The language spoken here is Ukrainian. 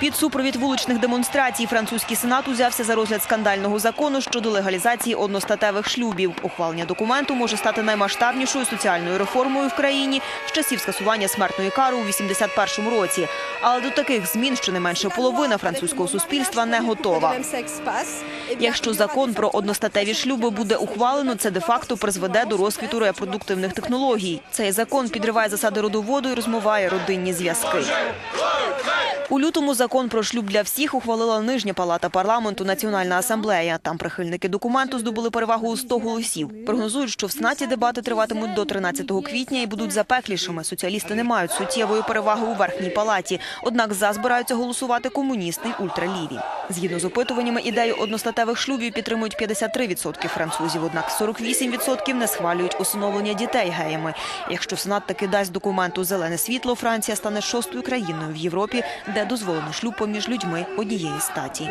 Під супровід вуличних демонстрацій французький сенат узявся за розгляд скандального закону щодо легалізації одностатевих шлюбів. Ухвалення документу може стати наймасштабнішою соціальною реформою в країні з часів скасування смертної кари у 81-му році. Але до таких змін щонайменше половина французького суспільства не готова. Якщо закон про одностатеві шлюби буде ухвалено, це де-факто призведе до розквіту репродуктивних технологій. Цей закон підриває засади родоводу і розмиває родинні зв'язки. У лютому закон про шлюб для всіх ухвалила нижня палата парламенту Національна асамблея. Там прихильники документу здобули перевагу у 100 голосів. Прогнозують, що в сенаті дебати триватимуть до 13 квітня і будуть запеклішими. Соціалісти не мають суттєвої переваги у верхній палаті. Однак за збираються голосувати комуністи й ультраліві. Згідно з опитуваннями, ідею одностатевих шлюбів підтримують 53% французів. Однак 48% не схвалюють усиновлення дітей геями. Якщо сенат таки дасть документу зелене світло, Франція стане шостою країною в Європі, де дозволено шлюб поміж людьми однієї статі.